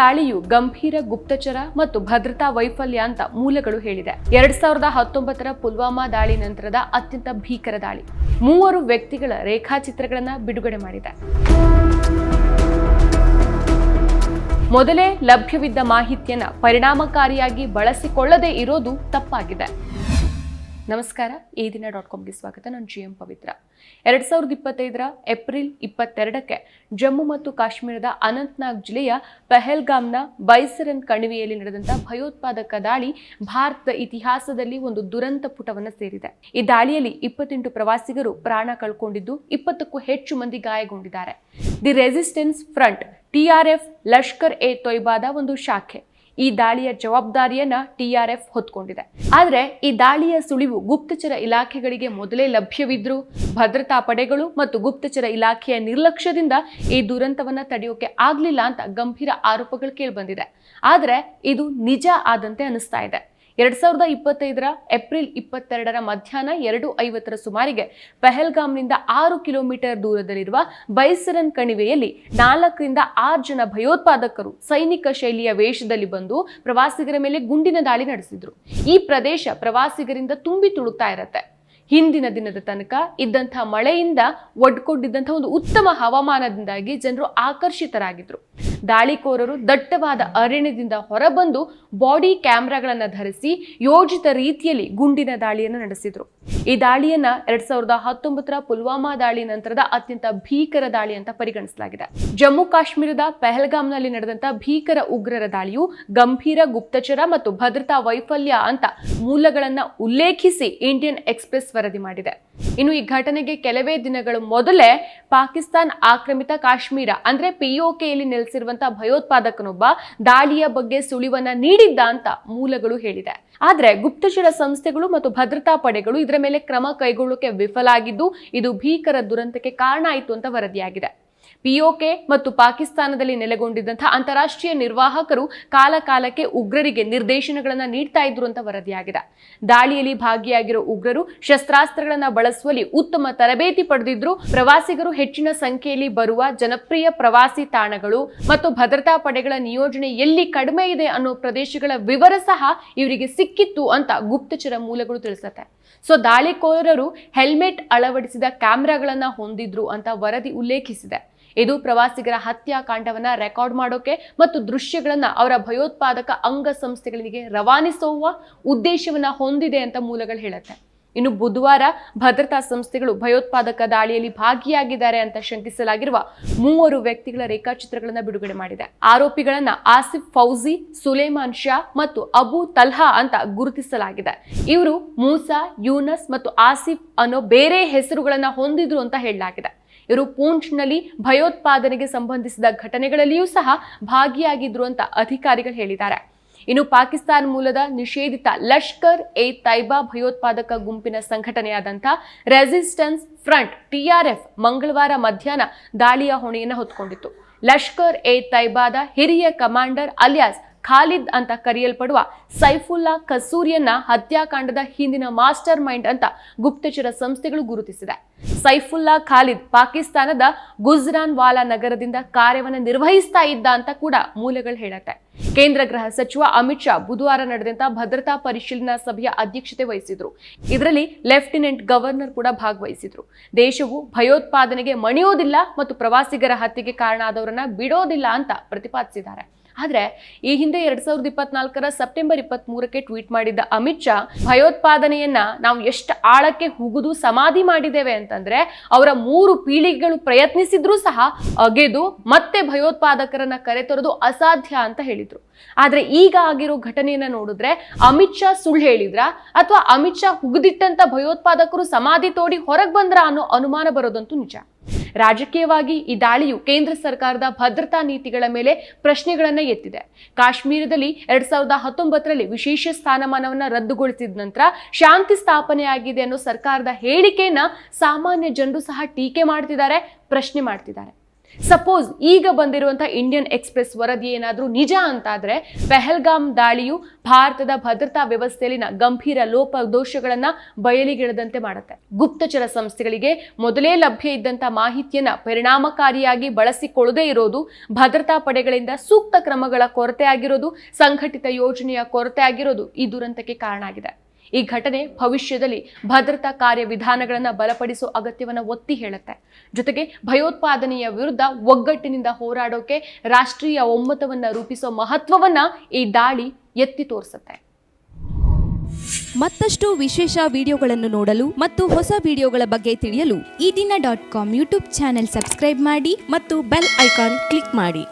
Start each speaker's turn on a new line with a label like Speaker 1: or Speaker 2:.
Speaker 1: ದಾಳಿಯು ಗಂಭೀರ ಗುಪ್ತಚರ ಮತ್ತು ಭದ್ರತಾ ವೈಫಲ್ಯ ಅಂತ ಮೂಲಗಳು ಹೇಳಿದೆ. ಎರಡ್ ಸಾವಿರದ ಹತ್ತೊಂಬತ್ತರ ಪುಲ್ವಾಮಾ ದಾಳಿ ನಂತರದ ಅತ್ಯಂತ ಭೀಕರ ದಾಳಿ. ಮೂವರು ವ್ಯಕ್ತಿಗಳ ರೇಖಾಚಿತ್ರಗಳನ್ನ ಬಿಡುಗಡೆ ಮಾಡಿದೆ. ಮೊದಲೇ ಲಭ್ಯವಿದ್ದ ಮಾಹಿತಿಯನ್ನ ಪರಿಣಾಮಕಾರಿಯಾಗಿ ಬಳಸಿಕೊಳ್ಳದೇ ಇರೋದು ತಪ್ಪಾಗಿದೆ. ನಮಸ್ಕಾರ, ಈ ದಿನ ಡಾಟ್ ಕಾಮ್ಗೆ ಸ್ವಾಗತ. ನಾನು ಜಿ ಎಂ ಪವಿತ್ರ. ಎರಡ್ ಸಾವಿರದ ಇಪ್ಪತ್ತೈದರ ಏಪ್ರಿಲ್ ಇಪ್ಪತ್ತೆರಡಕ್ಕೆ ಜಮ್ಮು ಮತ್ತು ಕಾಶ್ಮೀರದ ಅನಂತ್ನಾಗ್ ಜಿಲ್ಲೆಯ ಪೆಹಲ್ಗಾಮ್ನ ಬೈಸರನ್ ಕಣಿವೆಯಲ್ಲಿ ನಡೆದಂತ ಭಯೋತ್ಪಾದಕ ದಾಳಿ ಭಾರತದ ಇತಿಹಾಸದಲ್ಲಿ ಒಂದು ದುರಂತ ಪುಟವನ್ನು ಸೇರಿದೆ. ಈ ದಾಳಿಯಲ್ಲಿ ಇಪ್ಪತ್ತೆಂಟು ಪ್ರವಾಸಿಗರು ಪ್ರಾಣ ಕಳ್ಕೊಂಡಿದ್ದು ಇಪ್ಪತ್ತಕ್ಕೂ ಹೆಚ್ಚು ಮಂದಿ ಗಾಯಗೊಂಡಿದ್ದಾರೆ. The resistance front TRF Lashkar A ತೊಯ್ಬಾದ ಒಂದು ಶಾಖೆ. ಈ ದಾಳಿಯ ಜವಾಬ್ದಾರಿಯನ್ನ ಟಿಆರ್ಎಫ್ ಹೊತ್ಕೊಂಡಿದೆ. ಆದರೆ ಈ ದಾಳಿಯ ಸುಳಿವು ಗುಪ್ತಚರ ಇಲಾಖೆಗಳಿಗೆ ಮೊದಲೇ ಲಭ್ಯವಿದ್ರು ಭದ್ರತಾ ಪಡೆಗಳು ಮತ್ತು ಗುಪ್ತಚರ ಇಲಾಖೆಯ ನಿರ್ಲಕ್ಷ್ಯದಿಂದ ಈ ದುರಂತವನ್ನ ತಡೆಯೋಕೆ ಆಗ್ಲಿಲ್ಲ ಅಂತ ಗಂಭೀರ ಆರೋಪಗಳು ಕೇಳಿಬಂದಿದೆ. ಆದರೆ ಇದು ನಿಜ ಆದಂತೆ ಅನಿಸ್ತಾ ಇದೆ. ಎರಡ್ ಸಾವಿರದ ಇಪ್ಪತ್ತೈದರ ಏಪ್ರಿಲ್ ಇಪ್ಪತ್ತೆರಡರ ಮಧ್ಯಾಹ್ನ ಎರಡು ಐವತ್ತರ ಸುಮಾರಿಗೆ ಪೆಹಲ್ಗಾಮ್ನಿಂದ ಆರು ಕಿಲೋಮೀಟರ್ ದೂರದಲ್ಲಿರುವ ಬೈಸರನ್ ಕಣಿವೆಯಲ್ಲಿ ನಾಲ್ಕರಿಂದ ಆರು ಜನ ಭಯೋತ್ಪಾದಕರು ಸೈನಿಕ ಶೈಲಿಯ ವೇಷದಲ್ಲಿ ಬಂದು ಪ್ರವಾಸಿಗರ ಮೇಲೆ ಗುಂಡಿನ ದಾಳಿ ನಡೆಸಿದ್ರು. ಈ ಪ್ರದೇಶ ಪ್ರವಾಸಿಗರಿಂದ ತುಂಬಿ ತುಳುಕ್ತಾ ಇರತ್ತೆ. ಹಿಂದಿನ ದಿನದ ತನಕ ಇದ್ದಂಥ ಮಳೆಯಿಂದ ಒಡ್ಕೊಂಡಿದ್ದಂಥ ಒಂದು ಉತ್ತಮ ಹವಾಮಾನದಿಂದಾಗಿ ಜನರು ಆಕರ್ಷಿತರಾಗಿದ್ರು. ದಾಳಿಕೋರರು ದಟ್ಟವಾದ ಅರಣ್ಯದಿಂದ ಹೊರಬಂದು ಬಾಡಿ ಕ್ಯಾಮ್ರಾಗಳನ್ನು ಧರಿಸಿ ಯೋಜಿತ ರೀತಿಯಲ್ಲಿ ಗುಂಡಿನ ದಾಳಿಯನ್ನು ನಡೆಸಿದರು. ಈ ದಾಳಿಯನ್ನ ಎರಡ್ ಸಾವಿರದ ಹತ್ತೊಂಬತ್ತರ ಪುಲ್ವಾಮಾ ದಾಳಿ ನಂತರದ ಅತ್ಯಂತ ಭೀಕರ ದಾಳಿ ಅಂತ ಪರಿಗಣಿಸಲಾಗಿದೆ. ಜಮ್ಮು ಕಾಶ್ಮೀರದ ಪೆಹಲ್ಗಾಮ್ನಲ್ಲಿ ನಡೆದಂತ ಭೀಕರ ಉಗ್ರರ ದಾಳಿಯು ಗಂಭೀರ ಗುಪ್ತಚರ ಮತ್ತು ಭದ್ರತಾ ವೈಫಲ್ಯ ಅಂತ ಮೂಲಗಳನ್ನ ಉಲ್ಲೇಖಿಸಿ ಇಂಡಿಯನ್ ಎಕ್ಸ್ಪ್ರೆಸ್ ವರದಿ ಮಾಡಿದೆ. ಇನ್ನು ಈ ಘಟನೆಗೆ ಕೆಲವೇ ದಿನಗಳ ಮೊದಲೇ ಪಾಕಿಸ್ತಾನ್ ಆಕ್ರಮಿತ ಕಾಶ್ಮೀರ, ಅಂದ್ರೆ ಪಿಒಕೆಯಲ್ಲಿ ನೆಲೆಸಿರುವಂತಹ ಭಯೋತ್ಪಾದಕನೊಬ್ಬ ದಾಳಿಯ ಬಗ್ಗೆ ಸುಳಿವನ್ನ ನೀಡಿದ್ದ ಅಂತ ಮೂಲಗಳು ಹೇಳಿದೆ. ಆದ್ರೆ ಗುಪ್ತಚರ ಸಂಸ್ಥೆಗಳು ಮತ್ತು ಭದ್ರತಾ ಪಡೆಗಳು ಇದರ ಮೇಲೆ ಕ್ರಮ ಕೈಗೊಳ್ಳೋಕೆ ವಿಫಲ ಆಗಿದ್ದು, ಇದು ಭೀಕರ ದುರಂತಕ್ಕೆ ಕಾರಣ ಆಯಿತು ಅಂತ ವರದಿಯಾಗಿದೆ. ಪಿಒಕೆ ಮತ್ತು ಪಾಕಿಸ್ತಾನದಲ್ಲಿ ನೆಲೆಗೊಂಡಿದ್ದಂತಹ ಅಂತಾರಾಷ್ಟ್ರೀಯ ನಿರ್ವಾಹಕರು ಕಾಲಕಾಲಕ್ಕೆ ಉಗ್ರರಿಗೆ ನಿರ್ದೇಶನಗಳನ್ನು ನೀಡ್ತಾ ಇದ್ರು ಅಂತ ವರದಿಯಾಗಿದೆ. ದಾಳಿಯಲ್ಲಿ ಭಾಗಿಯಾಗಿರೋ ಉಗ್ರರು ಶಸ್ತ್ರಾಸ್ತ್ರಗಳನ್ನು ಬಳಸುವಲ್ಲಿ ಉತ್ತಮ ತರಬೇತಿ ಪಡೆದಿದ್ರು. ಪ್ರವಾಸಿಗರು ಹೆಚ್ಚಿನ ಸಂಖ್ಯೆಯಲ್ಲಿ ಬರುವ ಜನಪ್ರಿಯ ಪ್ರವಾಸಿ ತಾಣಗಳು ಮತ್ತು ಭದ್ರತಾ ಪಡೆಗಳ ನಿಯೋಜನೆ ಎಲ್ಲಿ ಕಡಿಮೆ ಇದೆ ಅನ್ನೋ ಪ್ರದೇಶಗಳ ವಿವರ ಸಹ ಇವರಿಗೆ ಸಿಕ್ಕಿತ್ತು ಅಂತ ಗುಪ್ತಚರ ಮೂಲಗಳು ತಿಳಿಸುತ್ತೆ. ಸೊ ದಾಳಿಕೋರರು ಹೆಲ್ಮೆಟ್ ಅಳವಡಿಸಿದ ಕ್ಯಾಮ್ರಾಗಳನ್ನು ಹೊಂದಿದ್ರು ಅಂತ ವರದಿ ಉಲ್ಲೇಖಿಸಿದೆ. ಇದು ಪ್ರವಾಸಿಗರ ಹತ್ಯಾಕಾಂಡವನ್ನ ರೆಕಾರ್ಡ್ ಮಾಡೋಕೆ ಮತ್ತು ದೃಶ್ಯಗಳನ್ನು ಅವರ ಭಯೋತ್ಪಾದಕ ಅಂಗಸಂಸ್ಥೆಗಳಿಗೆ ರವಾನಿಸುವ ಉದ್ದೇಶವನ್ನ ಹೊಂದಿದೆ ಅಂತ ಮೂಲಗಳು ಹೇಳುತ್ತೆ. ಇನ್ನು ಬುಧವಾರ ಭದ್ರತಾ ಸಂಸ್ಥೆಗಳು ಭಯೋತ್ಪಾದಕ ದಾಳಿಯಲ್ಲಿ ಭಾಗಿಯಾಗಿದ್ದಾರೆ ಅಂತ ಶಂಕಿಸಲಾಗಿರುವ ಮೂವರು ವ್ಯಕ್ತಿಗಳ ರೇಖಾಚಿತ್ರಗಳನ್ನು ಬಿಡುಗಡೆ ಮಾಡಿದೆ. ಆರೋಪಿಗಳನ್ನ ಆಸಿಫ್ ಫೌಜಿ, ಸುಲೇಮಾನ್ ಶಾ ಮತ್ತು ಅಬು ತಲ್ಹಾ ಅಂತ ಗುರುತಿಸಲಾಗಿದೆ. ಇವರು ಮೂಸಾ, ಯೂನಸ್ ಮತ್ತು ಆಸಿಫ್ ಅನ್ನೋ ಬೇರೆ ಹೆಸರುಗಳನ್ನ ಹೊಂದಿದ್ರು ಅಂತ ಹೇಳಲಾಗಿದೆ. ಇವರು ಪೂಂಚ್ನಲ್ಲಿ ಭಯೋತ್ಪಾದನೆಗೆ ಸಂಬಂಧಿಸಿದ ಘಟನೆಗಳಲ್ಲಿಯೂ ಸಹ ಭಾಗಿಯಾಗಿದ್ರು ಅಂತ ಅಧಿಕಾರಿಗಳು ಹೇಳಿದ್ದಾರೆ. ಇನ್ನು ಪಾಕಿಸ್ತಾನ ಮೂಲದ ನಿಷೇಧಿತ ಲಷ್ಕರ್ ಎ ತೈಬಾ ಭಯೋತ್ಪಾದಕ ಗುಂಪಿನ ಸಂಘಟನೆಯಾದಂಥ ರೆಸಿಸ್ಟೆನ್ಸ್ ಫ್ರಂಟ್ ಟಿಆರ್ಎಫ್ ಮಂಗಳವಾರ ಮಧ್ಯಾಹ್ನ ದಾಳಿಯ ಹೊಣೆಯನ್ನು ಹೊತ್ಕೊಂಡಿತ್ತು. ಲಷ್ಕರ್ ಎ ತೈಬಾದ ಹಿರಿಯ ಕಮಾಂಡರ್ ಅಲಿಯಾಸ್ ಖಾಲಿದ್ ಅಂತ ಕರೆಯಲ್ಪಡುವ ಸೈಫುಲ್ಲಾ ಕಸೂರಿಯನ್ನ ಹತ್ಯಾಕಾಂಡದ ಹಿಂದಿನ ಮಾಸ್ಟರ್ ಮೈಂಡ್ ಅಂತ ಗುಪ್ತಚರ ಸಂಸ್ಥೆಗಳು ಗುರುತಿಸಿದೆ. ಸೈಫುಲ್ಲಾ ಖಾಲಿದ್ ಪಾಕಿಸ್ತಾನದ ಗುಜ್ರಾನ್ ವಾಲಾ ನಗರದಿಂದ ಕಾರ್ಯವನ್ನು ನಿರ್ವಹಿಸ್ತಾ ಇದ್ದ ಅಂತ ಕೂಡ ಮೂಲಗಳು ಹೇಳುತ್ತೆ. ಕೇಂದ್ರ ಗೃಹ ಸಚಿವ ಅಮಿತ್ ಶಾ ಬುಧವಾರ ನಡೆದಂತ ಭದ್ರತಾ ಪರಿಶೀಲನಾ ಸಭೆಯ ಅಧ್ಯಕ್ಷತೆ ವಹಿಸಿದ್ರು. ಇದರಲ್ಲಿ ಲೆಫ್ಟಿನೆಂಟ್ ಗವರ್ನರ್ ಕೂಡ ಭಾಗವಹಿಸಿದ್ರು. ದೇಶವು ಭಯೋತ್ಪಾದನೆಗೆ ಮಣಿಯೋದಿಲ್ಲ ಮತ್ತು ಪ್ರವಾಸಿಗರ ಹತ್ಯೆಗೆ ಕಾರಣ ಆದವರನ್ನ ಬಿಡೋದಿಲ್ಲ ಅಂತ ಪ್ರತಿಪಾದಿಸಿದ್ದಾರೆ. ಆದ್ರೆ ಈ ಹಿಂದೆ ಎರಡ್ ಸಾವಿರದ ಇಪ್ಪತ್ನಾಲ್ಕರ ಸೆಪ್ಟೆಂಬರ್ ಇಪ್ಪತ್ತ್ ಮೂರಕ್ಕೆ ಟ್ವೀಟ್ ಮಾಡಿದ್ದ ಅಮಿತ್ ಶಾ, ಭಯೋತ್ಪಾದನೆಯನ್ನ ನಾವು ಎಷ್ಟು ಆಳಕ್ಕೆ ಹುಗುದು ಸಮಾಧಿ ಮಾಡಿದ್ದೇವೆ ಅಂತಂದ್ರೆ ಅವರ ಮೂರು ಪೀಳಿಗೆಗಳು ಪ್ರಯತ್ನಿಸಿದ್ರೂ ಸಹ ಅಗೆದು ಮತ್ತೆ ಭಯೋತ್ಪಾದಕರನ್ನ ಕರೆತರೋದು ಅಸಾಧ್ಯ ಅಂತ ಹೇಳಿದ್ರು. ಆದ್ರೆ ಈಗ ಆಗಿರೋ ಘಟನೆಯನ್ನ ನೋಡಿದ್ರೆ ಅಮಿತ್ ಶಾ ಸುಳ್ಳು ಹೇಳಿದ್ರ ಅಥವಾ ಅಮಿತ್ ಶಾ ಹುಗುದಿಟ್ಟಂತ ಭಯೋತ್ಪಾದಕರು ಸಮಾಧಿ ತೋಡಿ ಹೊರಗೆ ಬಂದ್ರ ಅನ್ನೋ ಅನುಮಾನ ಬರೋದಂತೂ ನಿಜ. ರಾಜಕೀಯವಾಗಿ ಈ ದಾಳಿಯು ಕೇಂದ್ರ ಸರ್ಕಾರದ ಭದ್ರತಾ ನೀತಿಗಳ ಮೇಲೆ ಪ್ರಶ್ನೆಗಳನ್ನು ಎತ್ತಿದೆ. ಕಾಶ್ಮೀರದಲ್ಲಿ ಎರಡ್ ಸಾವಿರದ ಹತ್ತೊಂಬತ್ತರಲ್ಲಿ ವಿಶೇಷ ಸ್ಥಾನಮಾನವನ್ನು ರದ್ದುಗೊಳಿಸಿದ ನಂತರ ಶಾಂತಿ ಸ್ಥಾಪನೆಯಾಗಿದೆ ಅನ್ನೋ ಸರ್ಕಾರದ ಹೇಳಿಕೆಯನ್ನ ಸಾಮಾನ್ಯ ಜನರು ಸಹ ಟೀಕೆ ಮಾಡ್ತಿದ್ದಾರೆ, ಪ್ರಶ್ನೆ ಮಾಡ್ತಿದ್ದಾರೆ. ಸಪೋಸ್ ಈಗ ಬಂದಿರುವಂತಹ ಇಂಡಿಯನ್ ಎಕ್ಸ್ಪ್ರೆಸ್ ವರದಿ ಏನಾದರೂ ನಿಜ ಅಂತಾದರೆ ಪೆಹಲ್ಗಾಮ್ ದಾಳಿಯು ಭಾರತದ ಭದ್ರತಾ ವ್ಯವಸ್ಥೆಯಲ್ಲಿನ ಗಂಭೀರ ಲೋಪ ದೋಷಗಳನ್ನು ಬಯಲಿಗೆಳೆದಂತೆ ಮಾಡುತ್ತೆ. ಗುಪ್ತಚರ ಸಂಸ್ಥೆಗಳಿಗೆ ಮೊದಲೇ ಲಭ್ಯ ಇದ್ದಂಥ ಮಾಹಿತಿಯನ್ನ ಪರಿಣಾಮಕಾರಿಯಾಗಿ ಬಳಸಿಕೊಳ್ಳದೇ ಇರೋದು, ಭದ್ರತಾ ಪಡೆಗಳಿಂದ ಸೂಕ್ತ ಕ್ರಮಗಳ ಕೊರತೆ ಆಗಿರೋದು, ಸಂಘಟಿತ ಯೋಜನೆಯ ಕೊರತೆ ಆಗಿರೋದು ಈ ದುರಂತಕ್ಕೆ ಕಾರಣ ಆಗಿದೆ. ಈ ಘಟನೆ ಭವಿಷ್ಯದಲ್ಲಿ ಭದ್ರತಾ ಕಾರ್ಯವಿಧಾನಗಳನ್ನು ಬಲಪಡಿಸುವ ಅಗತ್ಯವನ್ನು ಒತ್ತಿ ಹೇಳುತ್ತೆ. ಜೊತೆಗೆ ಭಯೋತ್ಪಾದನೆಯ ವಿರುದ್ಧ ಒಗ್ಗಟ್ಟಿನಿಂದ ಹೋರಾಡೋಕೆ ರಾಷ್ಟ್ರೀಯ ಒಮ್ಮತವನ್ನು ರೂಪಿಸೋ ಮಹತ್ವವನ್ನ ಈ ದಾಳಿ ಎತ್ತಿ ತೋರಿಸುತ್ತೆ.
Speaker 2: ಮತ್ತಷ್ಟು ವಿಶೇಷ ವಿಡಿಯೋಗಳನ್ನು ನೋಡಲು ಮತ್ತು ಹೊಸ ವಿಡಿಯೋಗಳ ಬಗ್ಗೆ ತಿಳಿಯಲು
Speaker 3: ಈ ದಿನ dot com YouTube channel subscribe ಮಾಡಿ ಮತ್ತು ಬೆಲ್ ಐಕಾನ್ ಕ್ಲಿಕ್ ಮಾಡಿ.